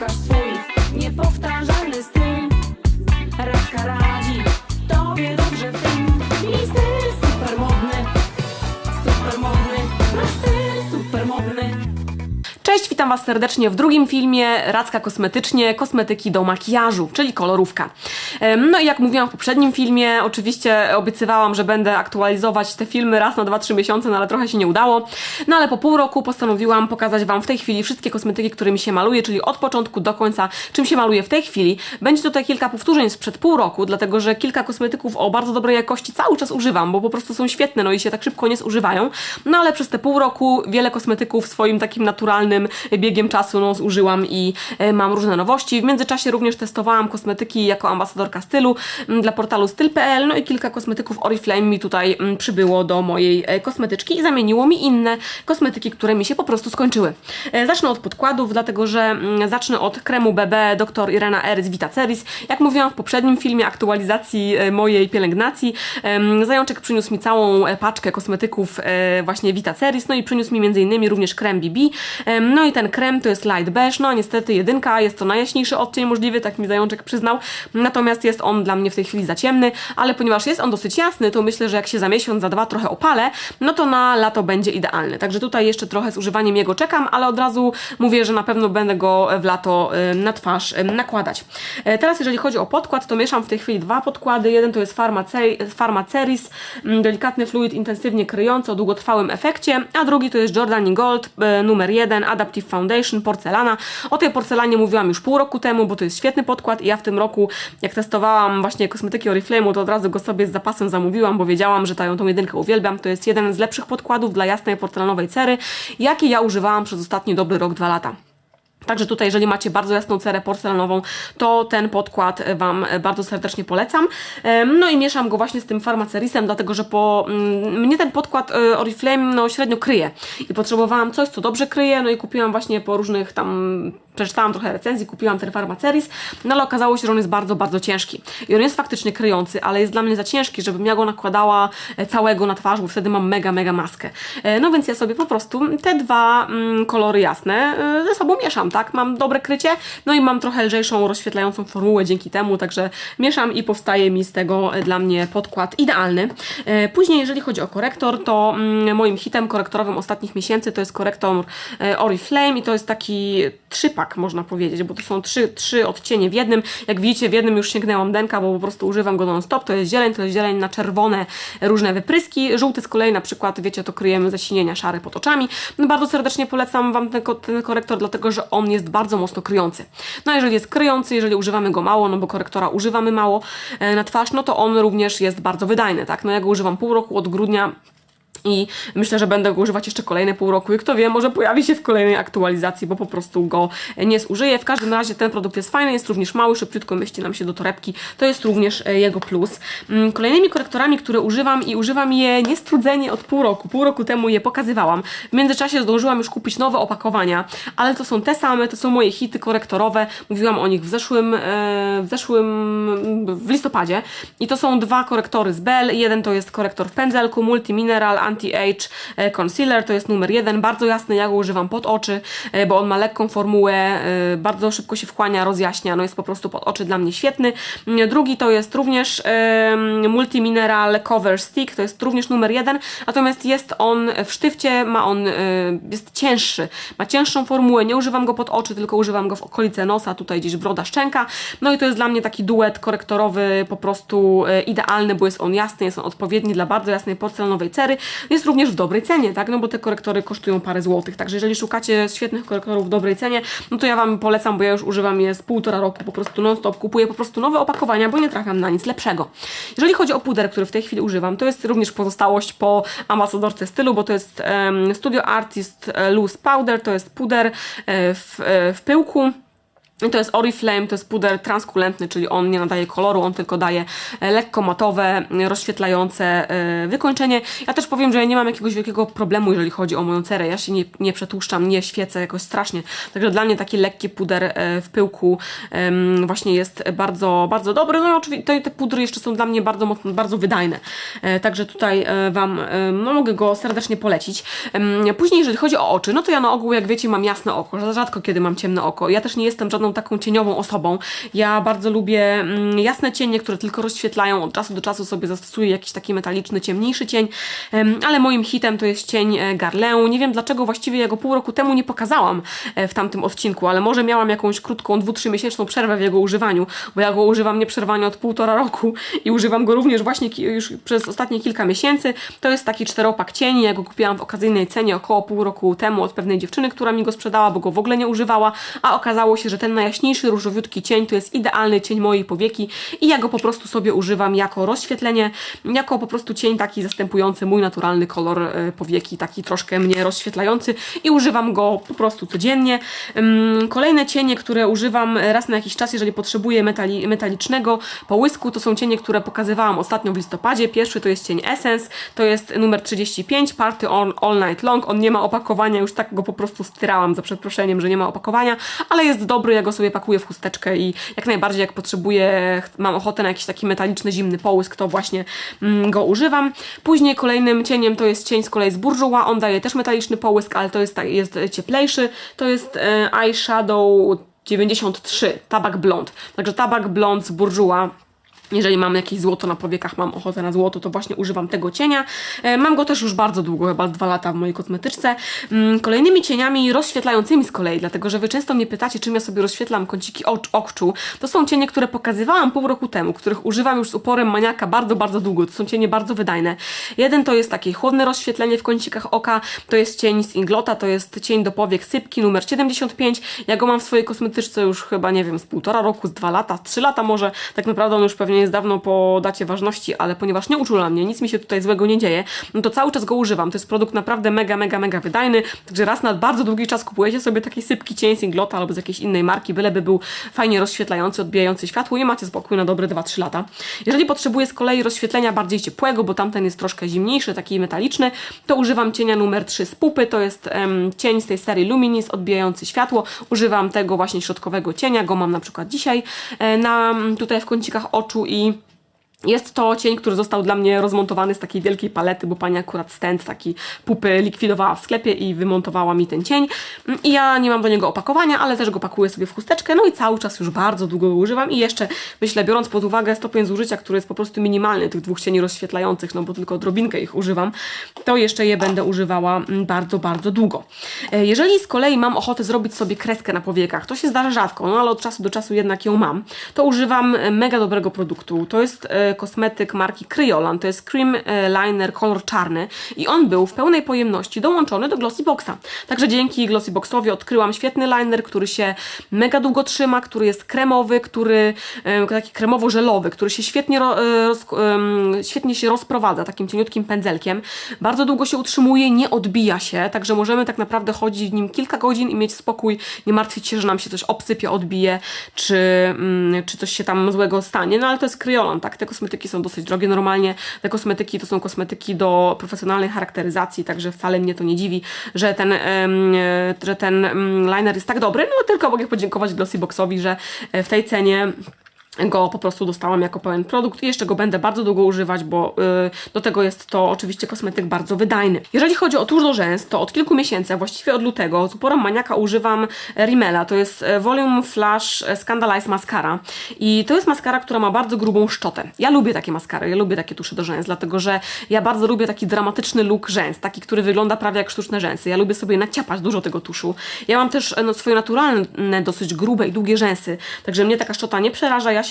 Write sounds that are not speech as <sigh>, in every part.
pokaż swój niepowtarzalny Was serdecznie w drugim filmie Radzka Kosmetycznie, kosmetyki do makijażu, czyli kolorówka. No i jak mówiłam w poprzednim filmie, oczywiście obiecywałam, że będę aktualizować te filmy raz na 2-3 miesiące, no ale trochę się nie udało. No ale po pół roku postanowiłam pokazać Wam w tej chwili wszystkie kosmetyki, którymi się maluję, czyli od początku do końca, czym się maluję w tej chwili. Będzie tutaj kilka powtórzeń sprzed pół roku, dlatego że kilka kosmetyków o bardzo dobrej jakości cały czas używam, bo po prostu są świetne, no i się tak szybko nie zużywają. No ale przez te pół roku wiele kosmetyków swoim takim naturalnym biegiem czasu no, zużyłam i e, mam różne nowości. W międzyczasie również testowałam kosmetyki jako ambasadorka stylu dla portalu styl.pl, no i kilka kosmetyków Oriflame mi tutaj przybyło do mojej e, kosmetyczki i zamieniło mi inne kosmetyki, które mi się po prostu skończyły. E, Zacznę od podkładów, dlatego że zacznę od kremu BB dr Irena Eris Vitaceris. Jak mówiłam w poprzednim filmie aktualizacji mojej pielęgnacji, Zajączek przyniósł mi całą paczkę kosmetyków właśnie Vitaceris, no i przyniósł mi m.in. również krem BB. No i ten krem to jest light beige, no niestety jedynka, jest to najjaśniejszy odcień możliwy, tak mi Zajączek przyznał, natomiast jest on dla mnie w tej chwili za ciemny, ale ponieważ jest on dosyć jasny, to myślę, że jak się za miesiąc, za dwa trochę opalę, no to na lato będzie idealny. Także tutaj jeszcze trochę z używaniem jego czekam, ale od razu mówię, że na pewno będę go w lato y, na twarz y, nakładać. E, Teraz jeżeli chodzi o podkład, to mieszam w tej chwili dwa podkłady. Jeden to jest Pharmace- Pharmaceris, mm, delikatny fluid intensywnie kryjący o długotrwałym efekcie, a drugi to jest Jordani Gold e, numer 1 Adaptive Foundation porcelana. O tej porcelanie mówiłam już pół roku temu, bo to jest świetny podkład i ja w tym roku, jak testowałam właśnie kosmetyki Oriflame'u, to od razu go sobie z zapasem zamówiłam, bo wiedziałam, że tą jedynkę uwielbiam. To jest jeden z lepszych podkładów dla jasnej porcelanowej cery, jakie ja używałam przez ostatni dobry rok, dwa lata. Także tutaj, jeżeli macie bardzo jasną cerę porcelanową, to ten podkład e, Wam e, bardzo serdecznie polecam. No i mieszam go właśnie z tym Pharmacerisem, dlatego że po mm, mnie ten podkład e, Oriflame no, średnio kryje i potrzebowałam coś, co dobrze kryje, no i kupiłam właśnie po różnych tam, przeczytałam trochę recenzji, kupiłam ten Pharmaceris, no ale okazało się, że on jest bardzo, bardzo ciężki. I on jest faktycznie kryjący, ale jest dla mnie za ciężki, żebym ja go nakładała e, całego na twarz, bo wtedy mam mega, mega maskę. E, No więc ja sobie po prostu te dwa mm, kolory jasne e, ze sobą mieszam, tak? Mam dobre krycie, no i mam trochę lżejszą, rozświetlającą formułę dzięki temu, także mieszam i powstaje mi z tego dla mnie podkład idealny. Później, jeżeli chodzi o korektor, to mm, moim hitem korektorowym ostatnich miesięcy to jest korektor Oriflame i to jest taki trzypak, można powiedzieć, bo to są trzy, trzy odcienie w jednym. Jak widzicie, w jednym już sięgnęłam denka, bo po prostu używam go non-stop. To jest zieleń, to jest zieleń na czerwone różne wypryski. Żółty z kolei na przykład, wiecie, to kryjemy zasinienia szary pod oczami. No, bardzo serdecznie polecam Wam ten, ten korektor, dlatego że on jest bardzo mocno kryjący. No jeżeli jest kryjący, jeżeli używamy go mało, no bo korektora używamy mało e, na twarz, no to on również jest bardzo wydajny, tak? No ja go używam pół roku, od grudnia i myślę, że będę go używać jeszcze kolejne pół roku i kto wie, może pojawi się w kolejnej aktualizacji, bo po prostu go nie zużyję. W każdym razie ten produkt jest fajny, jest również mały, szybciutko mieści nam się do torebki. To jest również e, jego plus. Mm, Kolejnymi korektorami, które używam i używam je niestrudzenie od pół roku. Pół roku temu je pokazywałam. W międzyczasie zdążyłam już kupić nowe opakowania, ale to są te same, to są moje hity korektorowe. Mówiłam o nich w zeszłym, e, w zeszłym, w listopadzie. I to są dwa korektory z Bell. Jeden to jest korektor w pędzelku, Multimineral Anti-Age e, Concealer, to jest numer jeden, bardzo jasny, ja go używam pod oczy, e, bo on ma lekką formułę, e, bardzo szybko się wchłania, rozjaśnia, no jest po prostu pod oczy dla mnie świetny. Mm, Drugi to jest również Multimineral Cover Stick, to jest również numer jeden, natomiast jest on w sztywcie, ma on, jest cięższy, ma cięższą formułę, nie używam go pod oczy, tylko używam go w okolice nosa, tutaj gdzieś broda, szczęka, no i to jest dla mnie taki duet korektorowy po prostu idealny, bo jest on jasny, jest on odpowiedni dla bardzo jasnej porcelanowej cery, jest również w dobrej cenie, tak, no bo te korektory kosztują parę złotych, także jeżeli szukacie świetnych korektorów w dobrej cenie, no to ja Wam polecam, bo ja już używam je z półtora roku, po prostu non-stop kupuję po prostu nowe opakowania, bo nie trafiam na nic lepszego. Jeżeli chodzi o puder, który w tej chwili używam, to jest również pozostałość po ambasadorce stylu, bo to jest em, Studio Artist e, Loose Powder, to jest puder e, w, e, w pyłku. I to jest Oriflame, to jest puder transkulentny, czyli on nie nadaje koloru, on tylko daje e, lekko matowe, e, rozświetlające e, wykończenie. Ja też powiem, że ja nie mam jakiegoś wielkiego problemu, jeżeli chodzi o moją cerę. Ja się nie, nie przetłuszczam, nie świecę jakoś strasznie. Także dla mnie taki lekki puder w pyłku właśnie jest bardzo, bardzo dobry. No i oczywiście te- pudry jeszcze są dla mnie bardzo mocno, bardzo wydajne. Także tutaj Wam no, mogę go serdecznie polecić. Później, jeżeli chodzi o oczy, no to ja na ogół, jak wiecie, mam jasne oko. Rzadko kiedy mam ciemne oko. Ja też nie jestem żadną taką cieniową osobą. Ja bardzo lubię mm, jasne cienie, które tylko rozświetlają. Od czasu do czasu sobie zastosuję jakiś taki metaliczny, ciemniejszy cień, ale moim hitem to jest cień e, Garlę. Nie wiem dlaczego właściwie ja go pół roku temu nie pokazałam e, w tamtym odcinku, ale może miałam jakąś krótką, dwu, trzy miesięczną przerwę w jego używaniu, bo ja go używam nieprzerwanie od półtora roku i używam go również właśnie już przez ostatnie kilka miesięcy. To jest taki czteropak cieni, ja go kupiłam w okazyjnej cenie około pół roku temu od pewnej dziewczyny, która mi go sprzedała, bo go w ogóle nie używała, a okazało się, że ten najjaśniejszy różowiutki cień to jest idealny cień mojej powieki i ja go po prostu sobie używam jako rozświetlenie, jako po prostu cień taki zastępujący mój naturalny kolor e, powieki, taki troszkę mnie rozświetlający i używam go po prostu codziennie. Kolejne cienie, które używam raz na jakiś czas, jeżeli potrzebuję metali, metalicznego połysku, to są cienie, które pokazywałam ostatnio w listopadzie. Pierwszy to jest cień Essence, to jest numer 35, Party All, all Night Long. On nie ma opakowania, już tak go po prostu styrałam za przeproszeniem, że nie ma opakowania, ale jest dobry, ja go sobie pakuję w chusteczkę i jak najbardziej jak potrzebuję, mam ochotę na jakiś taki metaliczny, zimny połysk, to właśnie mm, go używam. Później kolejnym cieniem to jest cień z kolei z Bourjois, on daje też metaliczny połysk, ale to jest, jest cieplejszy, to jest e, Eyeshadow 93, Tabak Blond. Także Tabak Blond z Bourjois jeżeli mam jakieś złoto na powiekach, mam ochotę na złoto, to właśnie używam tego cienia. E, Mam go też już bardzo długo, chyba dwa lata w mojej kosmetyczce. Mm, Kolejnymi cieniami rozświetlającymi z kolei, dlatego że Wy często mnie pytacie, czym ja sobie rozświetlam kąciki ocz, okczu. To są cienie, które pokazywałam pół roku temu, których używam już z uporem maniaka bardzo, bardzo długo. To są cienie bardzo wydajne. Jeden to jest takie chłodne rozświetlenie w kącikach oka, to jest cień z Inglota, to jest cień do powiek sypki numer 75. Ja go mam w swojej kosmetyczce już chyba, nie wiem, z półtora roku, z dwa lata, trzy lata może. Tak naprawdę on już pewnie jest dawno po dacie ważności, ale ponieważ nie uczula mnie, nic mi się tutaj złego nie dzieje, no to cały czas go używam. To jest produkt naprawdę mega, mega, mega wydajny, także raz na bardzo długi czas kupujecie sobie taki sypki cień z Inglota albo z jakiejś innej marki, byleby był fajnie rozświetlający, odbijający światło i macie spokój na dobre 2-3 lata. Jeżeli potrzebuję z kolei rozświetlenia bardziej ciepłego, bo tamten jest troszkę zimniejszy, taki metaliczny, to używam cienia numer 3 z pupy, to jest em, cień z tej serii Luminis, odbijający światło. Używam tego właśnie środkowego cienia, go mam na przykład dzisiaj e, na, tutaj w kącikach oczu i jest to cień, który został dla mnie rozmontowany z takiej wielkiej palety, bo pani akurat stand taki pupy likwidowała w sklepie i wymontowała mi ten cień. I ja nie mam do niego opakowania, ale też go pakuję sobie w chusteczkę, no i cały czas już bardzo długo go używam i jeszcze myślę, biorąc pod uwagę stopień zużycia, który jest po prostu minimalny, tych dwóch cieni rozświetlających, no bo tylko odrobinkę ich używam, to jeszcze je będę używała mm, bardzo, bardzo długo. E, Jeżeli z kolei mam ochotę zrobić sobie kreskę na powiekach, to się zdarza rzadko, no ale od czasu do czasu jednak ją mam, to używam e, mega dobrego produktu. To jest e, kosmetyk marki Kryolan, to jest Cream e, Liner kolor czarny i on był w pełnej pojemności dołączony do Glossy Boxa. Także dzięki Glossy Boxowi odkryłam świetny liner, który się mega długo trzyma, który jest kremowy, który e, taki kremowo-żelowy, który się świetnie, e, roz, świetnie się rozprowadza takim cieniutkim pędzelkiem. Bardzo długo się utrzymuje, nie odbija się, także możemy tak naprawdę chodzić w nim kilka godzin i mieć spokój, nie martwić się, że nam się coś obsypie, odbije, czy, mm, czy coś się tam złego stanie. No ale to jest Kryolan, tak? Te kosmetyki są dosyć drogie normalnie. Te kosmetyki to są kosmetyki do profesjonalnej charakteryzacji, także wcale mnie to nie dziwi, że ten, że ten liner jest tak dobry. No tylko mogę podziękować Glossyboxowi, że e, w tej cenie go po prostu dostałam jako pełen produkt i jeszcze go będę bardzo długo używać, bo y, do tego jest to oczywiście kosmetyk bardzo wydajny. Jeżeli chodzi o tusz do rzęs, to od kilku miesięcy, właściwie od lutego, z uporem maniaka używam Rimmela, to jest e, Volume Flash Scandalize Mascara i to jest maskara, która ma bardzo grubą szczotę. Ja lubię takie maskary, ja lubię takie tusze do rzęs, dlatego że ja bardzo lubię taki dramatyczny look rzęs, taki, który wygląda prawie jak sztuczne rzęsy. Ja lubię sobie naciapać dużo tego tuszu. Ja mam też e, no, swoje naturalne, dosyć grube i długie rzęsy, także mnie taka szczota nie przeraża, ja się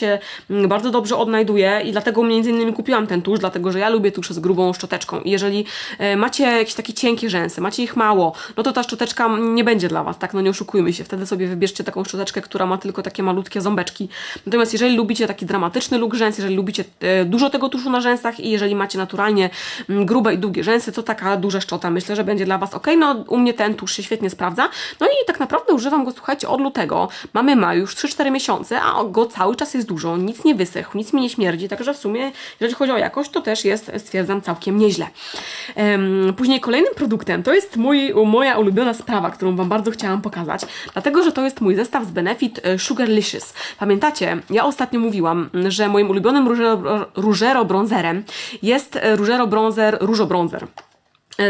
mm, bardzo dobrze odnajduję i dlatego między innymi kupiłam ten tusz, dlatego że ja lubię tusze z grubą szczoteczką i jeżeli e, macie jakieś takie cienkie rzęsy, macie ich mało, no to ta szczoteczka nie będzie dla Was, tak, no nie oszukujmy się, wtedy sobie wybierzcie taką szczoteczkę, która ma tylko takie malutkie ząbeczki. Natomiast jeżeli lubicie taki dramatyczny look rzęs, jeżeli lubicie e, dużo tego tuszu na rzęsach i jeżeli macie naturalnie mm, grube i długie rzęsy, to taka duża szczota myślę, że będzie dla Was ok. No u mnie ten tusz się świetnie sprawdza. No i tak naprawdę używam go, słuchajcie, od lutego. Mamy maj, już 3-4 miesiące, a go cały czas jest dużo, nic nie wysechł, nic mi nie śmierdzi, także w sumie, jeżeli chodzi o jakość, to też jest, stwierdzam, całkiem nieźle. Później kolejnym produktem to jest mój, moja ulubiona sprawa, którą Wam bardzo chciałam pokazać, dlatego, że to jest mój zestaw z Benefit e, Sugarlicious. Pamiętacie, ja ostatnio mówiłam, że moim ulubionym różero, różero bronzerem jest e, różero bronzer, różo bronzer.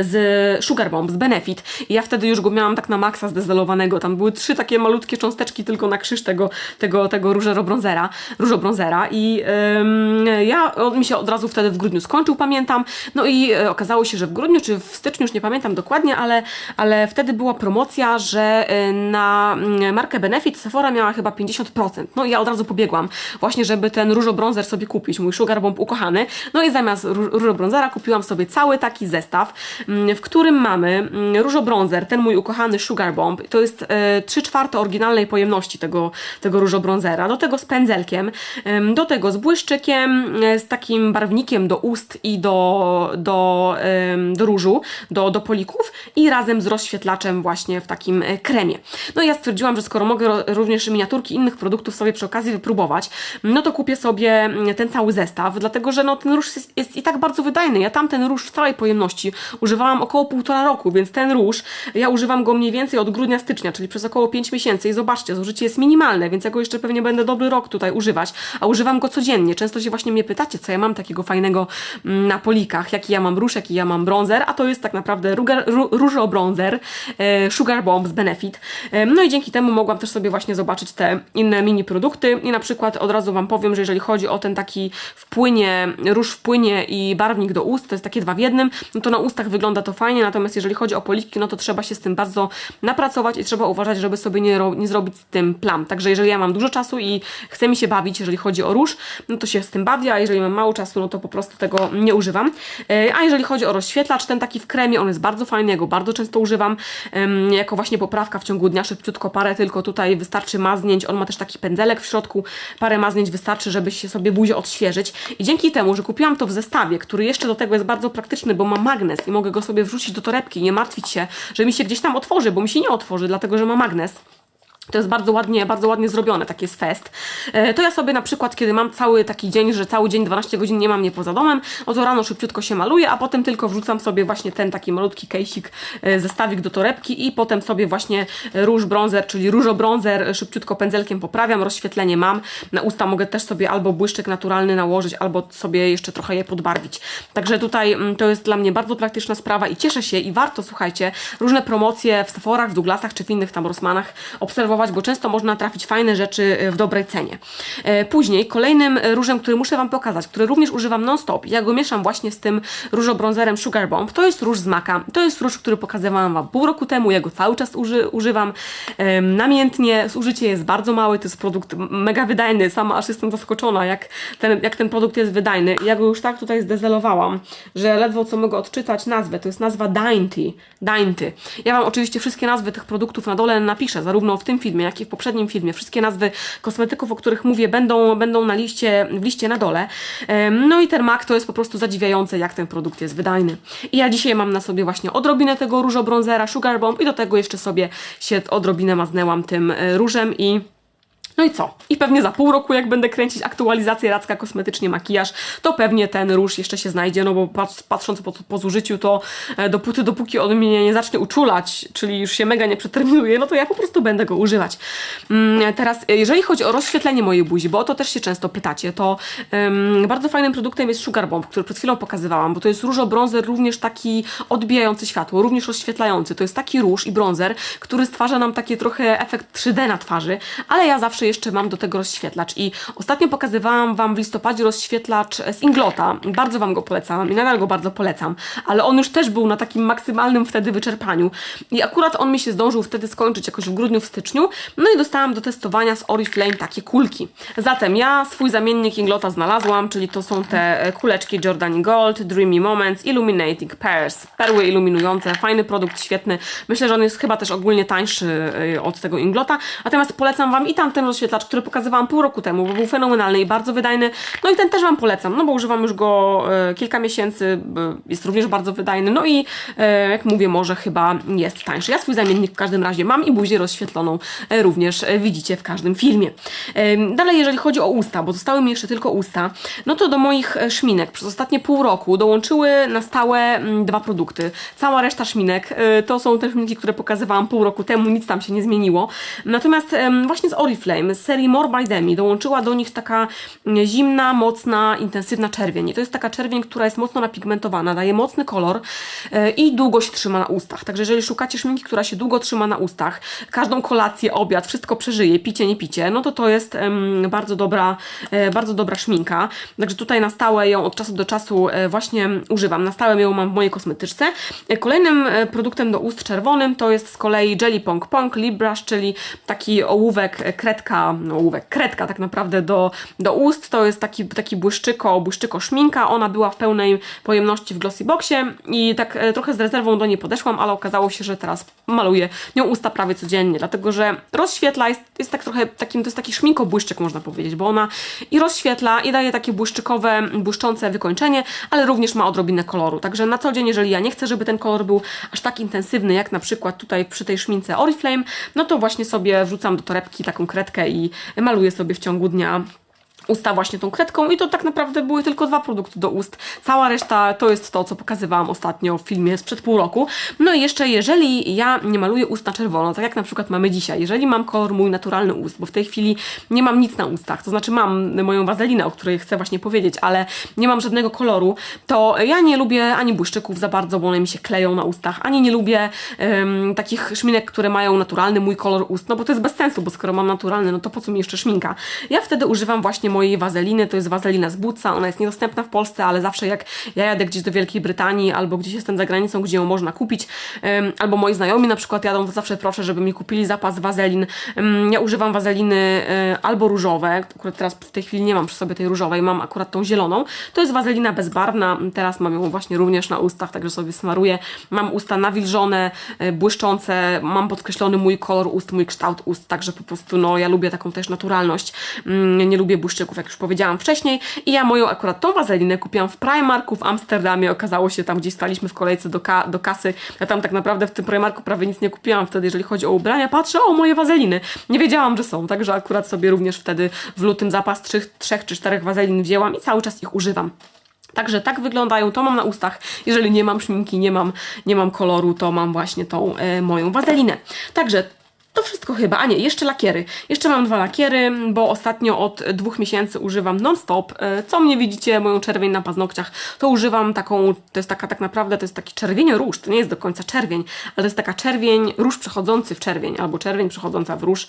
Z Sugar Bomb, z Benefit. I ja wtedy już go miałam tak na maksa zdezelowanego. Tam były trzy takie malutkie cząsteczki tylko na krzyż tego, tego, tego różobronzera, różobronzera. I ym, ja, on mi się od razu wtedy w grudniu skończył, pamiętam. No i e, okazało się, że w grudniu czy w styczniu, już nie pamiętam dokładnie, ale, ale wtedy była promocja, że e, na mm, markę Benefit Sephora miała chyba 50%. No i ja od razu pobiegłam właśnie, żeby ten różobronzer sobie kupić, mój Sugar Bomb ukochany. No i zamiast ró- różobronzera kupiłam sobie cały taki zestaw, w którym mamy mm, różobronzer, ten mój ukochany Sugar Bomb. To jest e, 3 czwarte oryginalnej pojemności tego, tego różobronzera. Do tego z pędzelkiem, em, do tego z błyszczykiem, e, z takim barwnikiem do ust i do, do, do różu, do, do polików i razem z rozświetlaczem właśnie w takim e, kremie. No i ja stwierdziłam, że skoro mogę również miniaturki innych produktów sobie przy okazji wypróbować, no to kupię sobie mm, ten cały zestaw, dlatego że no, ten róż jest, jest i tak bardzo wydajny. Ja tamten róż w całej pojemności używałam około półtora roku, więc ten róż, ja używam go mniej więcej od grudnia, stycznia, czyli przez około 5 miesięcy i zobaczcie, zużycie jest minimalne, więc ja go jeszcze pewnie będę dobry rok tutaj używać, a używam go codziennie. Często się właśnie mnie pytacie, co ja mam takiego fajnego mm, na polikach, jaki ja mam róż, jaki ja mam bronzer, a to jest tak naprawdę rugar, ró, różobronzer e, Sugar Bomb z Benefit. E, no i dzięki temu mogłam też sobie właśnie zobaczyć te inne mini produkty i na przykład od razu Wam powiem, że jeżeli chodzi o ten taki wpłynie, róż wpłynie i barwnik do ust, to jest takie dwa w jednym, no to na ustach wygląda to fajnie, natomiast jeżeli chodzi o poliki, no to trzeba się z tym bardzo napracować i trzeba uważać, żeby sobie nie, nie zrobić z tym plam. Także jeżeli ja mam dużo czasu i chcę mi się bawić, jeżeli chodzi o róż, no to się z tym bawię, a jeżeli mam mało czasu, no to po prostu tego nie używam. E, A jeżeli chodzi o rozświetlacz, ten taki w kremie, on jest bardzo fajny, ja go bardzo często używam, jako właśnie poprawka w ciągu dnia, szybciutko parę tylko tutaj wystarczy maznięć, on ma też taki pędzelek w środku, parę maznięć wystarczy, żeby się sobie buzię odświeżyć i dzięki temu, że kupiłam to w zestawie, który jeszcze do tego jest bardzo praktyczny, bo ma magnes i mogę go sobie wrzucić do torebki nie martwić się, że mi się gdzieś tam otworzy, bo mi się nie otworzy, dlatego że ma magnes. To jest bardzo ładnie, bardzo ładnie zrobione, taki jest fest. E, To ja sobie na przykład, kiedy mam cały taki dzień, że cały dzień 12 godzin nie mam mnie poza domem, no to rano szybciutko się maluję, a potem tylko wrzucam sobie właśnie ten taki malutki kejsik, e, zestawik do torebki i potem sobie właśnie róż bronzer, czyli różobronzer szybciutko pędzelkiem poprawiam, rozświetlenie mam. Na usta mogę też sobie albo błyszczyk naturalny nałożyć, albo sobie jeszcze trochę je podbarwić. Także tutaj mm, to jest dla mnie bardzo praktyczna sprawa i cieszę się i warto, słuchajcie, różne promocje w Sephorach, w Douglasach czy w innych tam Rossmanach obserwować, bo często można trafić fajne rzeczy e, w dobrej cenie. E, Później kolejnym e, różem, który muszę Wam pokazać, który również używam non-stop, ja go mieszam właśnie z tym różobronzerem Sugar Bomb, to jest róż z maka. To jest róż, który pokazywałam Wam pół roku temu, ja go cały czas uży, używam namiętnie, zużycie jest bardzo małe, to jest produkt mega wydajny, sama aż jestem zaskoczona, jak ten, jak ten produkt jest wydajny. Ja go już tak tutaj zdezelowałam, że ledwo co mogę odczytać nazwę, to jest nazwa Dainty. Dainty. Ja Wam oczywiście wszystkie nazwy tych produktów na dole napiszę, zarówno w tym filmie, jak i w poprzednim filmie. Wszystkie nazwy kosmetyków, o których mówię, będą, będą na liście, w liście na dole. No i ten MAC to jest po prostu zadziwiające, jak ten produkt jest wydajny. I ja dzisiaj mam na sobie właśnie odrobinę tego różobronzera Sugar Bomb i do tego jeszcze sobie się odrobinę maznęłam tym e, różem i no i co? I pewnie za pół roku, jak będę kręcić aktualizację Racka Kosmetycznie Makijaż, to pewnie ten róż jeszcze się znajdzie, no bo patrz, patrząc po, po zużyciu, to e, dopóty, dopóki on mnie nie zacznie uczulać, czyli już się mega nie przeterminuje, no to ja po prostu będę go używać. Mm, teraz, e, jeżeli chodzi o rozświetlenie mojej buzi, bo o to też się często pytacie, to em, bardzo fajnym produktem jest Sugar Bomb, który przed chwilą pokazywałam, bo to jest różo-bronzer również taki odbijający światło, również rozświetlający. To jest taki róż i bronzer, który stwarza nam taki trochę efekt 3D na twarzy, ale ja zawsze jeszcze mam do tego rozświetlacz i ostatnio pokazywałam Wam w listopadzie rozświetlacz z Inglota. Bardzo Wam go polecam i nadal go bardzo polecam, ale on już też był na takim maksymalnym wtedy wyczerpaniu i akurat on mi się zdążył wtedy skończyć jakoś w grudniu, w styczniu, no i dostałam do testowania z Oriflame takie kulki. Zatem ja swój zamiennik Inglota znalazłam, czyli to są te e, kuleczki Jordani Gold, Dreamy Moments, Illuminating Pearls, perły iluminujące, fajny produkt, świetny. Myślę, że on jest chyba też ogólnie tańszy e, od tego Inglota, natomiast polecam Wam i tamten rozświetlacz, który pokazywałam pół roku temu, bo był fenomenalny i bardzo wydajny, no i ten też Wam polecam, no bo używam już go e, kilka miesięcy, e, jest również bardzo wydajny, no i e, jak mówię, może chyba jest tańszy. Ja swój zamiennik w każdym razie mam i buzię rozświetloną również widzicie w każdym filmie. Dalej, jeżeli chodzi o usta, bo zostały mi jeszcze tylko usta, no to do moich szminek przez ostatnie pół roku dołączyły na stałe mm, dwa produkty. Cała reszta szminek to są te szminki, które pokazywałam pół roku temu, nic tam się nie zmieniło. Natomiast właśnie z Oriflame z serii More by Demi dołączyła do nich taka mm, zimna, mocna, intensywna czerwień. I to jest taka czerwień, która jest mocno napigmentowana, daje mocny kolor e, i długo się trzyma na ustach. Także jeżeli szukacie szminki, która się długo trzyma na ustach, każdą kolację, obiad, wszystko przeżyje, picie, nie picie, no to to jest bardzo dobra, e, bardzo dobra szminka. Także tutaj na stałe ją od czasu do czasu e, właśnie używam. Na stałe ją mam w mojej kosmetyczce. Kolejnym produktem do ust czerwonym to jest z kolei Jelly Pong Pong Lip Brush, czyli taki ołówek, e, kredka, no kredka tak naprawdę do, do ust. To jest taki, taki błyszczyko, błyszczyko szminka. Ona była w pełnej pojemności w Glossyboxie i tak e, trochę z rezerwą do niej podeszłam, ale okazało się, że teraz maluję nią usta prawie codziennie, dlatego że rozświetla, jest, jest tak trochę takim, to jest taki szminkobłyszczyk można powiedzieć, bo ona i rozświetla i daje takie błyszczykowe, błyszczące wykończenie, ale również ma odrobinę koloru. Także na co dzień, jeżeli ja nie chcę, żeby ten kolor był aż tak intensywny, jak na przykład tutaj przy tej szmince Oriflame, no to właśnie sobie wrzucam do torebki taką kredkę i maluję sobie w ciągu dnia usta właśnie tą kredką i to tak naprawdę były tylko dwa produkty do ust. Cała reszta to jest to, co pokazywałam ostatnio w filmie sprzed pół roku. No i jeszcze, jeżeli ja nie maluję ust na czerwono, tak jak na przykład mamy dzisiaj, jeżeli mam kolor mój naturalny ust, bo w tej chwili nie mam nic na ustach, to znaczy mam moją wazelinę, o której chcę właśnie powiedzieć, ale nie mam żadnego koloru, to ja nie lubię ani błyszczyków za bardzo, bo one mi się kleją na ustach, ani nie lubię em, takich szminek, które mają naturalny mój kolor ust, no bo to jest bez sensu, bo skoro mam naturalny, no to po co mi jeszcze szminka? Ja wtedy używam właśnie mojej wazeliny, to jest wazelina z Bootsa, ona jest niedostępna w Polsce, ale zawsze jak ja jadę gdzieś do Wielkiej Brytanii albo gdzieś jestem za granicą, gdzie ją można kupić, albo moi znajomi na przykład jadą, to zawsze proszę, żeby mi kupili zapas wazelin. Ja używam wazeliny e, albo różowe, akurat teraz w tej chwili nie mam przy sobie tej różowej, mam akurat tą zieloną. To jest wazelina bezbarwna, teraz mam ją właśnie również na ustach, także sobie smaruję. Mam usta nawilżone, e, błyszczące, mam podkreślony mój kolor ust, mój kształt ust, także po prostu no ja lubię taką też naturalność. Mm, Nie lubię błyszczyków, jak już powiedziałam wcześniej. I ja moją akurat tą wazelinę kupiłam w Primarku w Amsterdamie. Okazało się tam, gdzieś staliśmy w kolejce do, ka- do kasy. Ja tam tak naprawdę w tym Primarku prawie nic nie kupiłam wtedy, jeżeli chodzi o ubrania. Patrzę, o moje wazeliny. Nie wiedziałam, że są, także akurat sobie również wtedy w lutym zapas trzech, trzech czy czterech wazelin wzięłam i cały czas ich używam. Także tak wyglądają, to mam na ustach. Jeżeli nie mam szminki, nie mam, nie mam koloru, to mam właśnie tą e, moją wazelinę. Także to wszystko chyba. A nie, jeszcze lakiery. Jeszcze mam dwa lakiery, bo ostatnio od dwóch miesięcy używam non-stop. E, Co mnie widzicie, moją czerwień na paznokciach, to używam taką, to jest taka tak naprawdę, to jest taki czerwień róż, to nie jest do końca czerwień, ale to jest taka czerwień, róż przechodzący w czerwień, albo czerwień przechodząca w róż.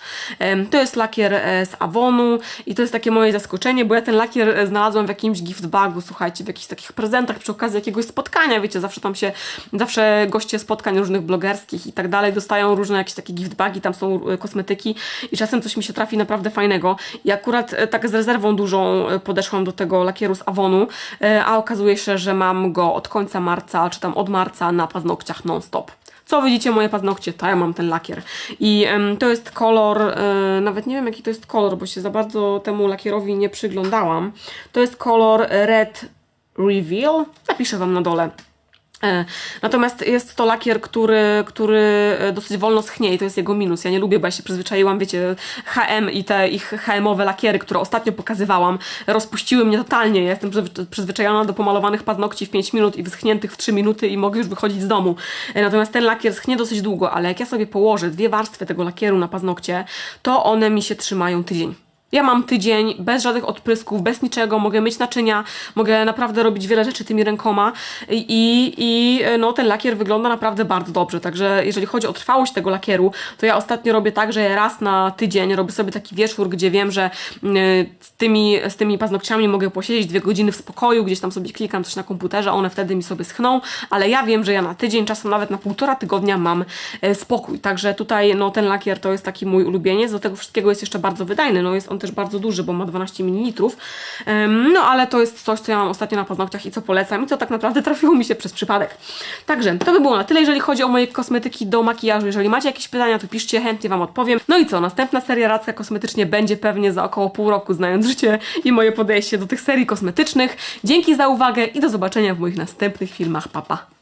To jest lakier e, z Avonu i to jest takie moje zaskoczenie, bo ja ten lakier e, znalazłam w jakimś gift bagu, słuchajcie, w jakichś takich prezentach przy okazji jakiegoś spotkania, wiecie, zawsze tam się, zawsze goście spotkań różnych blogerskich i tak dalej dostają różne jakieś takie gift bagi, tam są e, kosmetyki i czasem coś mi się trafi naprawdę fajnego. I akurat e, tak z rezerwą dużą e, podeszłam do tego lakieru z Avonu, a okazuje się, że mam go od końca marca, czy tam od marca na paznokciach non-stop. Co widzicie moje paznokcie, to ja mam ten lakier. I to jest kolor, nawet nie wiem jaki to jest kolor, bo się za bardzo temu lakierowi nie przyglądałam. To jest kolor Red Reveal. Zapiszę Wam na dole. E, Natomiast jest to lakier, który, który e, dosyć wolno schnie i to jest jego minus. Ja nie lubię, bo ja się przyzwyczaiłam, wiecie, HM i te ich HM-owe lakiery, które ostatnio pokazywałam, rozpuściły mnie totalnie. Ja jestem przyzwy- przyzwyczajona do pomalowanych paznokci w 5 minut i wyschniętych w 3 minuty i mogę już wychodzić z domu. E, Natomiast ten lakier schnie dosyć długo, ale jak ja sobie położę dwie warstwy tego lakieru na paznokcie, to one mi się trzymają tydzień. Ja mam tydzień bez żadnych odprysków, bez niczego, mogę myć naczynia, mogę naprawdę robić wiele rzeczy tymi rękoma i, i no, ten lakier wygląda naprawdę bardzo dobrze. Także jeżeli chodzi o trwałość tego lakieru, to ja ostatnio robię tak, że raz na tydzień robię sobie taki wieczór, gdzie wiem, że y, z, tymi, z tymi paznokciami mogę posiedzieć dwie godziny w spokoju, gdzieś tam sobie klikam coś na komputerze, one wtedy mi sobie schną, ale ja wiem, że ja na tydzień, czasem nawet na półtora tygodnia mam e, spokój. Także tutaj no, ten lakier to jest taki mój ulubieniec. Do tego wszystkiego jest jeszcze bardzo wydajny. No, jest on też bardzo duży, bo ma 12 ml. No ale to jest coś, co ja mam ostatnio na paznokciach i co polecam i co tak naprawdę <laughs> trafiło mi się przez przypadek. Także to by było na tyle, jeżeli chodzi o moje kosmetyki do makijażu. Jeżeli macie jakieś pytania, to piszcie, chętnie Wam odpowiem. No i co, następna seria Racka kosmetycznie będzie pewnie za około pół roku, znając życie i moje podejście do tych serii kosmetycznych. Dzięki za uwagę i do zobaczenia w moich następnych filmach. Papa. Pa.